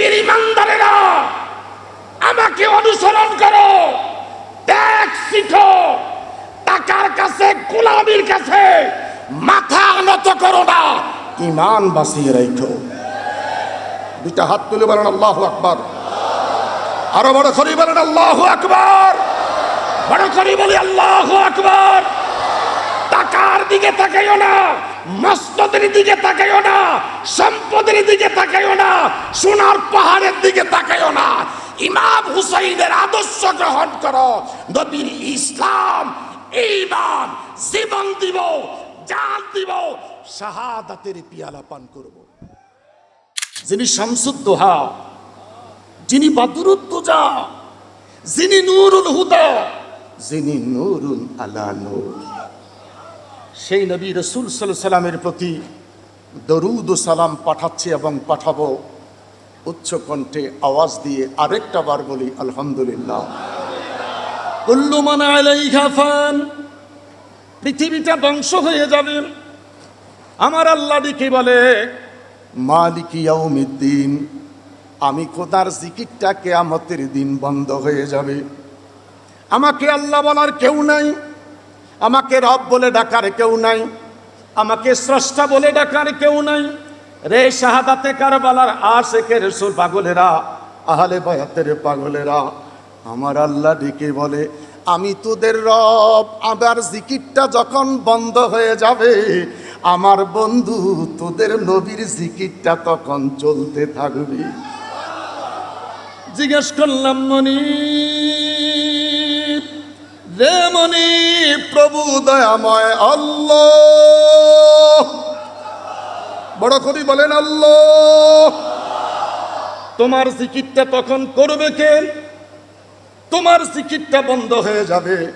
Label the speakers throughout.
Speaker 1: পৃথিবীর ইমানদারেরা, আমাকে অনুসরণ করো। ত্যাগ শিখো। টাকার কাছে, গোলামির কাছে মাথা নত করো না, ইমান বাঁচিয়ে রেখো। দুইটা হাত তুলে বলেন, আল্লাহ আকবার। আরও বড় করি বলেন, আল্লাহ আকবার। বড় করি বলি, আল্লাহ আকবার। টাকার দিকে তাকাইও না। মস্তদের দিকে তাকাইও না, সম্পদের দিকে তাকাইও না, সোনার পাহাড়ের দিকে তাকাইও না। ইমাম হুসাইনের আদর্শ গ্রহণ করো, নবীর ইসলাম, ইমান, জীবন দিব, জান দিব, শাহাদাতের পিয়ালা পান করব। যিনি শামসুদ্দোহা যিনি বাদুরুদ্দোজা যিনি নূরুল হুদা, যিনি নূরুল আলা নূর। সেই নবী রসুল সাল্লামের প্রতি দরুদ ও সালাম পাঠাচ্ছি এবং পাঠাবো উচ্চ কণ্ঠে আওয়াজ দিয়ে আরেকটা বার বলি, আলহামদুলিল্লাহ। পৃথিবীটা ধ্বংস হয়ে যাবে। আমার আল্লাহ ডেকে বলে, মালিক ইয়াউমিদ্দিন, আমি খোদার জিকিরটা কেয়ামতের দিন বন্ধ হয়ে যাবে। আমাকে আল্লাহ বলার কেউ নাই। আমাকে রব বলে ডাকার কেউ নাই, আমাকে স্রষ্টা বলে ডাকার কেউ নাই। রে শাহাদাতে কারবালার আশেকে রসুল পাগলেরা, আহলে বয়াতের পাগলেরা, আমার আল্লাহ ডেকে বলে, আমি তোদের রব আবার জিকিরটা যখন বন্ধ হয়ে যাবে, আমার বন্ধু তোদের নবীর জিকিরটা তখন চলতে থাকবে। জিজ্ঞেস করলাম মনি রে মনি প্রভু দয়াময় আল্লাহ। বড় করি বলেন আল্লাহ। তোমার চিকিৎসা তখন করবে কে? তোমার চিকিৎসা বন্ধ হয়ে যাবে।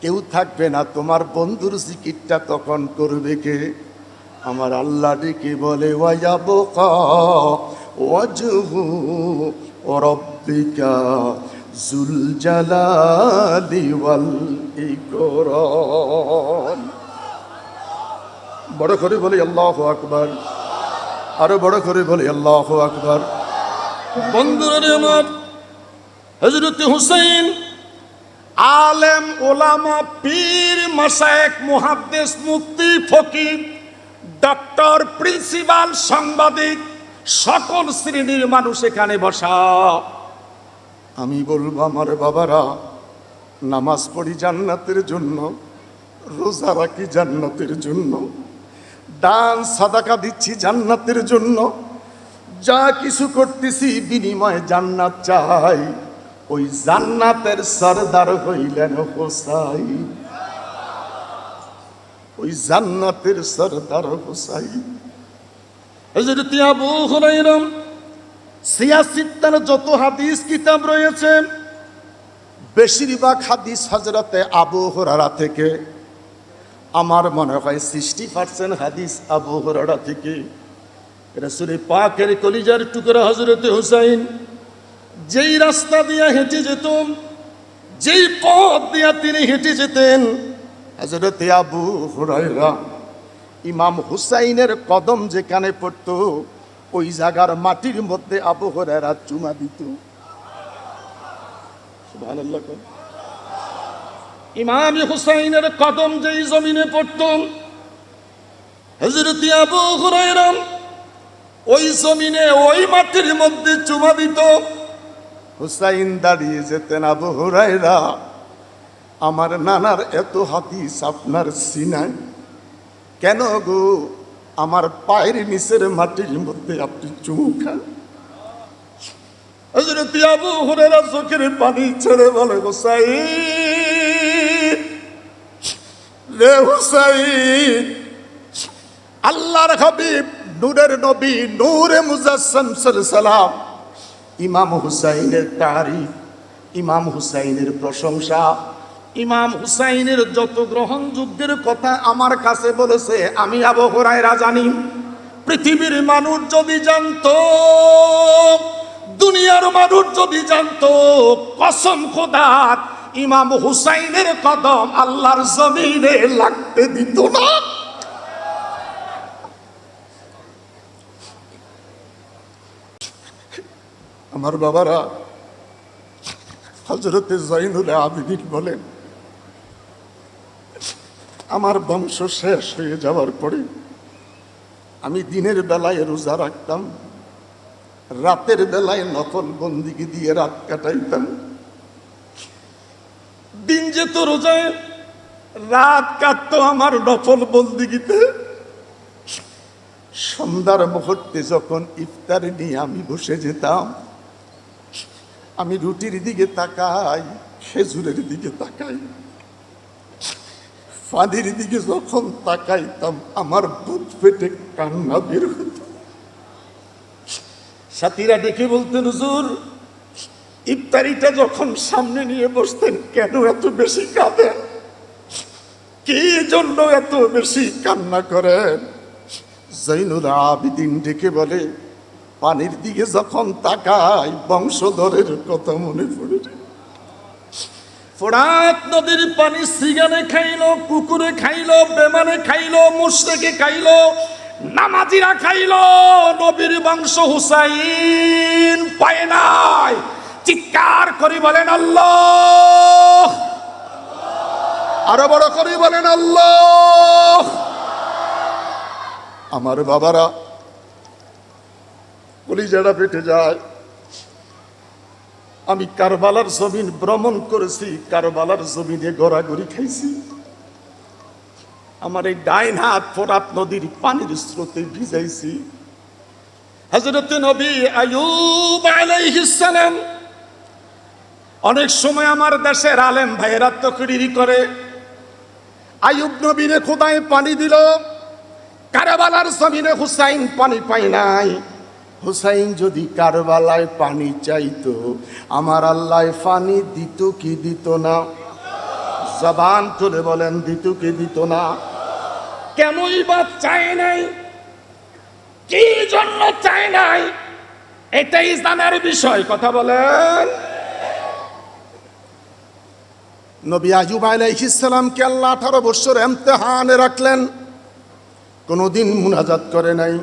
Speaker 1: কেউ থাকবে না, তোমার বন্ধুর চিকিৎসা তখন করবে কে? আমার আল্লাহ ডেকে বলে ওয়াজাবকা ওয়াজহু রব্বিকা জুল জালালি ওয়াল ইকরাম। বড় করে বলি আল্লাহ আকবার। আরও বড় করে বলি আল্লাহ আকবার। বন্ধুরা আমার হজরত হুসাইন আলেম ওলামা পীর মাসায়েক মুহাদ্দিস, মুফতি, ফকির ডক্টর প্রিন্সিপাল, সাংবাদিক, সকল শ্রেণির মানুষ এখানে বসা। আমি বলব, আমার বাবারা, নামাজ পড়ি জান্নাতের জন্য, রোজা রাখি জান্নাতের জন্য, দান সাদাকা দিচ্ছি জান্নাতের জন্য, যা কিছু করতেছি বিনিময়ে জান্নাত চাই। ওই জান্নাতের সরদার হইলেন হোসাই। ওই জান্নাতের সরদার হোসাই। হযরত আবু হুরায়রা সিয়াসিত্তার যত হাদিস কিতাব রয়েছে, বেশিরভাগ হাদিস হজরতে আবু হুরারা থেকে। আমার মনে হয় সিক্সটি পার্সেন্ট হাদিস আবু হুরারা থেকে। রসুল পাকের কলিজার টুকরা হজরতে হুসাইন। যেই রাস্তা দিয়ে হেঁটে যেত যেই পথ দিয়া তিনি হেঁটে যেতেন হজরতে আবু হুরায়রা ইমাম হুসাইনের কদম যেখানে পড়ত ওই জায়গার মাটির মধ্যে আবু হুরায়রা চুমা দিত। ইমাম হুসাইনের কদম যেই জমিনে পড়ত হজরত আবু হুরায়রা ওই জমিনে ওই মাটির মধ্যে চুমা দিত। হুসাইন দাঁড়িয়ে যেতেন আবু হুরায়রা আমার নানার এত হাদিস আপনার সিনায় কেন গো? আমার পায়ের নিচের মাটির মধ্যে আপনি চুমু খান। হযরত আবু হুরায়রা চোখের পানি ছেড়ে বলে, হুসাইন, রে হুসাইন, আল্লাহর হাবিব নূরের নবী, নূরে মুজাসসাম সালাম ইমাম হুসাইনের তারিফ, ইমাম হুসাইনের প্রশংসা ইমাম হুসাইনের যত গ্রহণযোগ্যের কথা আমার কাছে বলেছে, আমি আবু হুরায়রা জানি। পৃথিবীর মানুষ যদি জানতো, দুনিয়ার মানুষ যদি জানতো, কসম খোদার ইমাম হুসাইনের কদম আল্লাহর জমিনে লাগতে দিত না।
Speaker 2: আমার বাবারা হজরতে জৈনুল আবিদিন বলেন আমার বংশ শেষ হয়ে যাওয়ার পরে আমি দিনের বেলায় রোজা রাখতাম, রাতের বেলায় নকল বন্দিকে দিয়ে রাত কাটাইতাম। দিন যেত রোজায়, রাত কাটতো আমার নফল বন্দিগিতে। সন্ধ্যার মুহূর্তে যখন ইফতার নিয়ে আমি বসে যেতাম, আমি রুটির দিকে তাকাই, খেজুরের দিকে তাকাই। ফাঁদির দিকে যখন তাকাইতাম, আমার বুক পেটে কান্না বের হতো সাথীরা দেখে বলতেন, হুজুর, ইফতারিটা যখন সামনে নিয়ে বসতেন, কেন এত বেশি কাঁদেন? কি জন্য এত বেশি কান্না করেন? জৈনুল আবিদিন ডেকে বলে, পানির দিকে যখন তাকাই, বংশধরের কথা মনে পড়ে।
Speaker 1: ফোড়াত নদীর পানি সিগানে খাইলো, কুকুরে খাইলো, বেমানে খাইলো, মুশরেকে খাইলো, নামাজিরা খাইলো, নবীর বংশ হুসাইন পায় নাই। চিৎকার করে বলেন আল্লাহ।
Speaker 2: আরও বড় করে বলেন আল্লাহ। আমার বাবারা, কলিজাটা পেটে যায়। আমি কারবালার জমিন ভ্রমণ করেছি, কারবালার জমিনে গড়াগড়ি খাইছি। আমার এই ডাইন হাত ফোরাত নদীর পানির স্রোতে ভিজাইছি।
Speaker 1: হযরত নবী আয়ুব আলাইহিস সালাম অনেক সময় আমার দেশের আলেম ভাইয়েরা তকরিরি করে। আয়ুব নবীরে খোদায় পানি দিল, কারাবালার জমিনে হুসাইন পানি পাই নাই।
Speaker 2: হুসাইন যদি কারবালায় পানি চাইতো আমার আল্লাহ পানি দিত কি দিত না? জবান তুলে বলেন দিত কি দিত না?
Speaker 1: কেনই বা চাই নাই? কি জন্য চাই নাই? এটাই জানার বিষয় কথা বলেন।
Speaker 2: নবী আজুব আলাইহিসসালামকে আল্লাহ আঠারো বছর এমতেহানে রাখলেন কোনোদিন মুনাজাত করে নাই।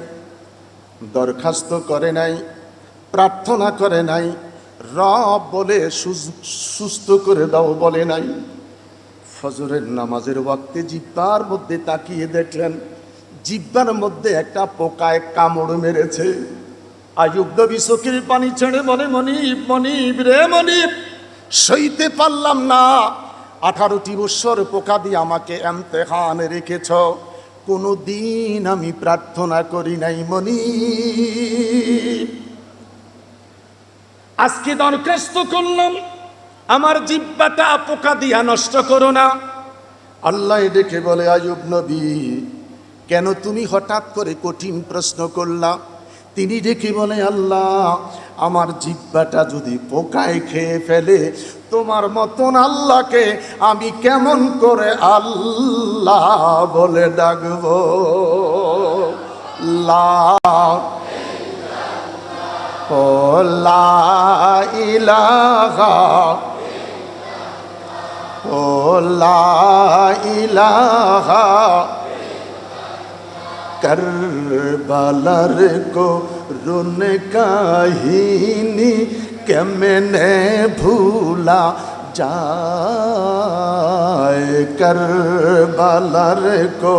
Speaker 2: দরখাস্ত করে নাই, প্রার্থনা করে নাই, রব বলে সুস্থ করে দাও বলে নাই। ফজরের নামাজের ওয়াক্তে জিব্বার মধ্যে তাকিয়ে দেখলেন, জিব্বার মধ্যে একটা পোকায় কামড় মেরেছে। আয়ুব চোখের পানি ছেড়ে বলে, মনিব মনিব রে মনিব, সইতে পারলাম না। আঠারোটি বৎসর পোকা দিয়ে আমাকে এমতেহানে রেখেছ। কোনো দিন আমি প্রার্থনা করি নাই মনিব
Speaker 1: আজকে দরখাস্ত করলাম, আমার জিব্বাটা পোকা দিয়া নষ্ট করো না।
Speaker 2: আল্লাহ ডেকে বলে, আয়ুব নবী, কেন তুমি হঠাৎ করে কঠিন প্রশ্ন করলা? তিনি ডেকে বলে, আল্লাহ আমার জিব্বাটা যদি পোকায় খেয়ে ফেলে, তোমার মতন আল্লাহকে আমি কেমন করে আল্লাহ বলে ডাকবো? লা ও লা ইলাহা লা ইলাহা করবালার কো রুন কাহিনী কেমনে ভুলা যায় করবালার কো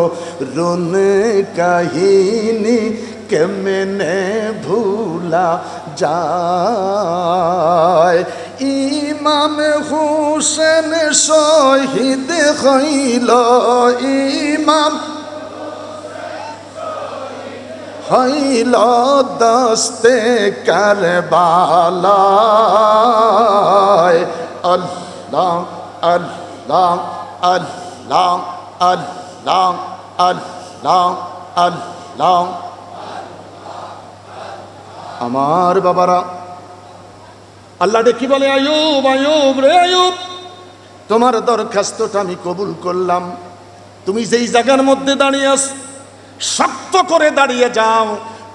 Speaker 2: রুন কাহিনী কেমনে ভুলা যায় ইমাম হুসেন শহীদ হইল ইমাম হইল দস্তে কারবালায়। আল্লাহ আমার বাবারা
Speaker 1: আল্লাহ ডেকে বলে? আয়ুব আয়ুব রে আয়ুব,
Speaker 2: তোমার দরখাস্তটা আমি কবুল করলাম।
Speaker 1: তুমি যেই জায়গার মধ্যে দাঁড়িয়ে আস শক্ত করে দাঁড়িয়ে যাও।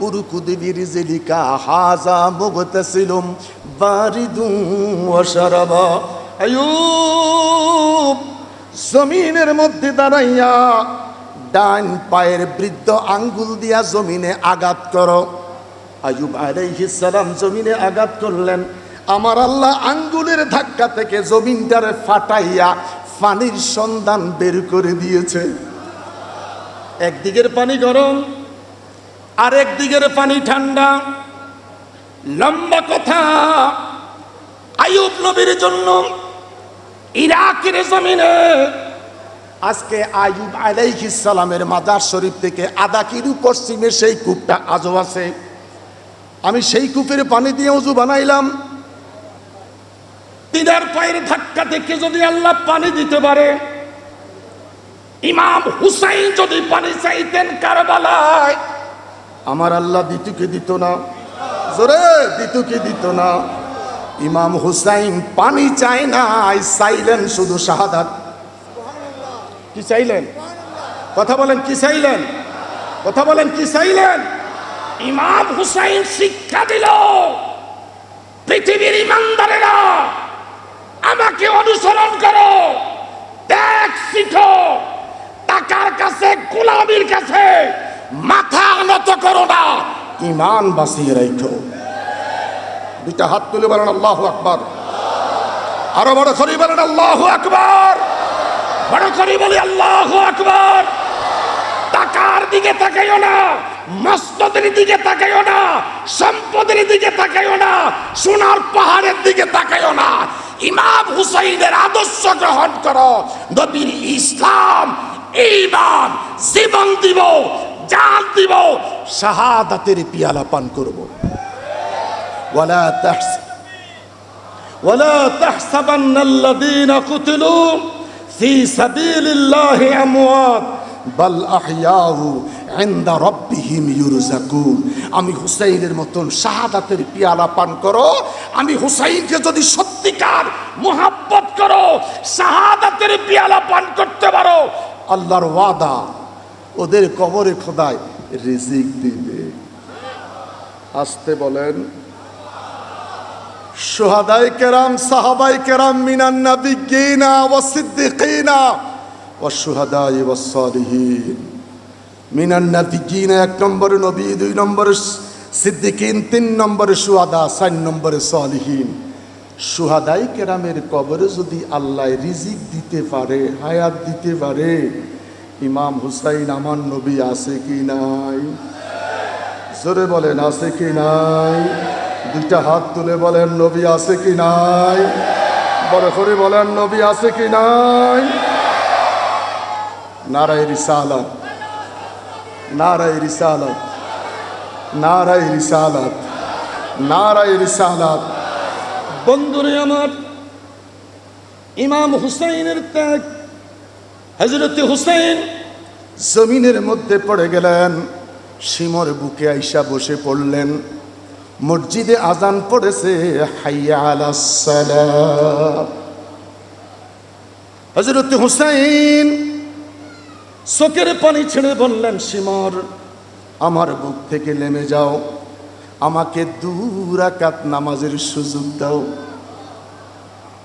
Speaker 2: উরুকুদিবির জেলিকা হাজা মুগতাসিলুম বারিদুম ওয়াশারাবা
Speaker 1: আয়ুব
Speaker 2: জমিনের মধ্যে দাঁড়াইয়া ডান পায়ের বৃদ্ধ আঙ্গুল দিয়া জমিনে আঘাত করো। আয়ুব আলাইহিস সালাম জমিনে আঘাত করলেন। আমার আল্লাহ আঙ্গুলের ধাক্কা থেকে জমিনটারে ফাটাইয়া পানির সন্ধান বের করে দিয়েছে। একদিকের পানি গরম, আর একদিকের পানি ঠান্ডা।
Speaker 1: লম্বা কথা আয়ুব নবীর জন্য ইরাকের জমিনে
Speaker 2: আজকে আয়ুব আলাইহিস মাজার শরীফ থেকে আধা কিলু পশ্চিমে সেই কূপটা আজও আছে। আমি সেই কূপের পানি দিয়ে উজু বানাইলাম।
Speaker 1: তিনার পায়ের ধাক্কা থেকে যদি আল্লাহ পানি দিতে পারে ইমাম হুসাইন যদি পানি চাইতেন কারবালায়
Speaker 2: আমার আল্লাহ দিতুকে দিত না। জোরে দিতুকে দিত না। ইমাম হুসাইন পানি চাই না চাইলেন শুধু শাহাদাত। কি চাইলেন? কথা বলেন কি চাইলেন? কথা বলেন কি চাইলেন?
Speaker 1: ইমাম হুসাইন শিক্ষা দিল পৃথিবীর ইমানদারেরা আমাকে অনুসরণ করো ত্যাগ শিখো। টাকার কাছে, গোলামির কাছে। মাথা নত করো না।
Speaker 2: ইমান বাঁচিয়ে রাখো দুইটা হাত তুলে বলেন, আল্লাহ আকবার। আরও বড় করে বলেন, আল্লাহ আকবার।
Speaker 1: বড় করে বলি, আল্লাহ আকবার। টাকার দিকে তাকাইও না মস্তদের দিকে তাকাইও না, সম্পদের দিকে তাকাইও না, সোনার পাহাড়ের দিকে তাকাইও না। ইমাম হুসাইনের আদর্শ গ্রহণ করো। নবীর ইসলাম ইমান জীবন দিব, জান দিব,
Speaker 2: শাহাদাতের পিয়ালা পান করব। ওয়ালা তাহস, ওয়ালা তাহসাবান্না আল্লাযীনা কুতিলু ফি সাবিলিল্লাহি আমওয়াত, বাল আহইয়াহু ইনদা রাব্বিহিম ইউরজাকুন। আমি হুসাইনের মতন শাহাদাতের পিয়ালা পান করো,
Speaker 1: আমি হুসাইনকে যদি সত্যিকার মোহাব্বত করো, শাহাদাতের পিয়ালা পান করতে পারো
Speaker 2: আল্লাহর ওয়াদা। ওদের কবরে খোদায় রিজিক দিবে। আসতে বলেন সোহাদাই কেরাম, সাহাবাই কেরাম, মিনান নাবিগিনা ওয়া সিদ্দিকিনা ওয়া শুহাদাই ওয়া সালিহিন। মিনান নাবিগিনা এক নম্বরে নবী, দুই নম্বরে সিদ্দিকিন, তিন নম্বরে সুহাদা চার নম্বরে সালিহিন। সুহাদাই কেরামের কবরে যদি আল্লাহ রিজিক দিতে পারে, হায়াত দিতে পারে, ইমাম হুসাইন আমার নবী আছে কি নাই? জোরে বলেন, আছে কি নাই? দুইটা হাত তুলে বলেন, নবী আছে কি নাই? বড় করে বলেন, নবী আছে কি নাই? নারায় রিসালাত নারায় রিসালাত নারায় রিসালাত নারায় রিসালাত।
Speaker 1: বন্ধুরে আমার, ইমাম হুসাইনের ত্যাগ। হজরত হুসাইন
Speaker 2: জমিনের মধ্যে পড়ে গেলেন সিমর বুকে আইসা বসে পড়লেন। মসজিদে আজান পড়েছে হজরত হুসাইন চোখের পানি ছেড়ে বললেন সিমর আমার বুক থেকে নেমে যাও। আমাকে দু রাকাত নামাজের সুযোগ দাও।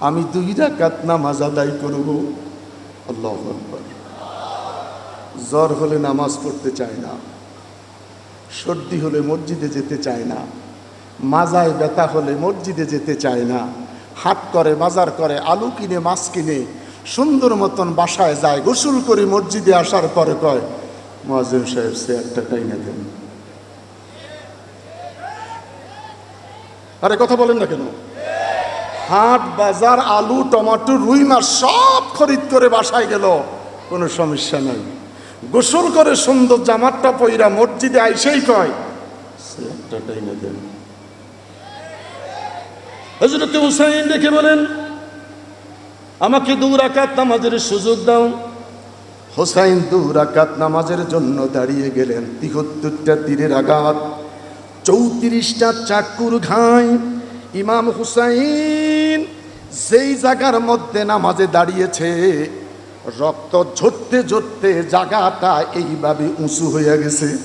Speaker 2: আমি দুই রাকাত নামাজ আদায় করব। আল্লাহ জ্বর হলে নামাজ পড়তে চায় না। সর্দি হলে মসজিদে যেতে চায় না। মাজায় ব্যথা হলে মসজিদে যেতে চায় না। হাট করে, বাজার করে, আলু কিনে, মাছ কিনে, সুন্দর মতন বাসায় যায়, গোসল করে, মসজিদে আসার পরে কয় মোয়াজিম সাহেব, সে একটা টাইনে দেন। আরে কথা বলেন না কেন? হাট, বাজার, আলু, টমাটো, রুই মাছ সব খরিদ করে বাসায় গেল। কোনো সমস্যা নাই। গোসল করে সুন্দর জামারটা পইরা মসজিদে আইসেই কয়
Speaker 1: হজরত হুসাইন দেখে বলেন, আমাকে দু রাকাত নামাজের সুযোগ দাও।
Speaker 2: হোসাইন দু রাকাত নামাজের জন্য দাঁড়িয়ে গেলেন। তিহত্তরটা তীরের আঘাত। চৌত্রিশটা চাকুর ঘাই। ইমাম হুসাইন যেই জায়গার মধ্যে নামাজে দাঁড়িয়েছে, রক্ত ঝরতে ঝরতে জায়গাটা এইভাবে উঁচু হয়ে গেছে।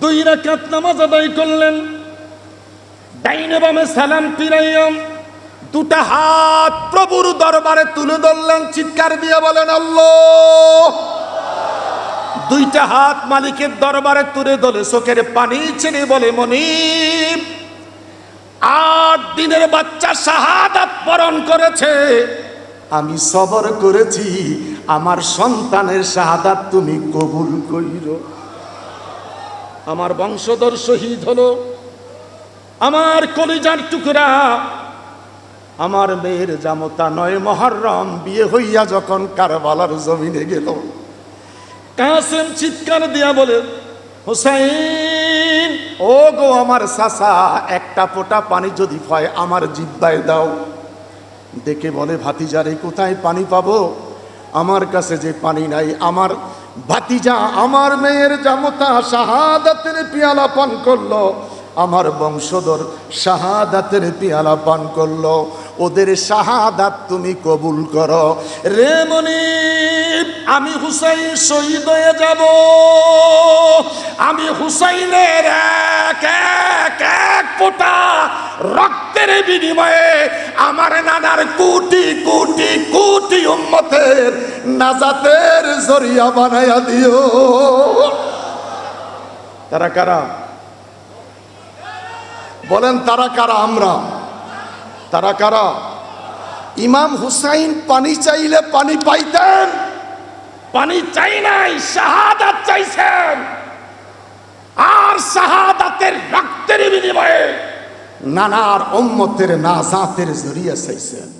Speaker 1: দুই রাকাত নামাজ আদায় করলেন। ডাইনে বামে সালাম ফিরাইয়াম। দুটা হাত প্রভুর দরবারে তুলে ধরলেন। চিৎকার দিয়ে বলেন, আল্লাহ! দুইটা হাত মালিকের দরবারে তুলে দলে চোখের পানি ছেড়ে বলে, মনিব, আট দিনের বাচ্চা শাহাদাত বরণ করেছে।
Speaker 2: আমি সবর করেছি, আমার সন্তানের শাহাদাত তুমি কবুল কইর।
Speaker 1: আমার বংশধর শহীদ হলো, আমার কলিজার টুকরা।
Speaker 2: আমার মেয়ের জামতা নয় মহরম, বিয়ে হইয়া যখন কারবালার জমিনে গেল।
Speaker 1: কাসেম চিৎকার দিয়া বলে, হুসাইন
Speaker 2: ও গো আমার সাসা একটা ফোঁটা পানি যদি হয় আমার জিব্বায় দাও। দেখে বলে ভাতিজারে কোথায় পানি পাবো? আমার কাছে যে পানি নাই, আমার ভাতিজা আমার মেয়ের জামতা শাহাদাতের পিয়ালা পান করল, আমার বংশধর শাহাদাতের পিয়ালা পান করল। ওদের শাহাদাত তুমি কবুল করো।
Speaker 1: রে মনিব, আমি হুসাইন শহীদ হয়ে যাব। আমি হুসাইনের এক এক এক ফোঁটা রক্তের বিনিময়ে আমার নানার কোটি কোটি কোটি উম্মতের
Speaker 2: নাজাতের জরিয়া বানাইয়া দিও। তারা কারা? বলেন তারা কারা আমরা? তারা কারা? ইমাম হুসাইন পানি চাইলে পানি পাইতেন।
Speaker 1: পানি চাই নাই, শাহাদাত চাইছেন। আর শাহাদাতের রক্তের বিনিময়ে
Speaker 2: নানার উম্মতের নাজাতের জরিয়া চাইছেন।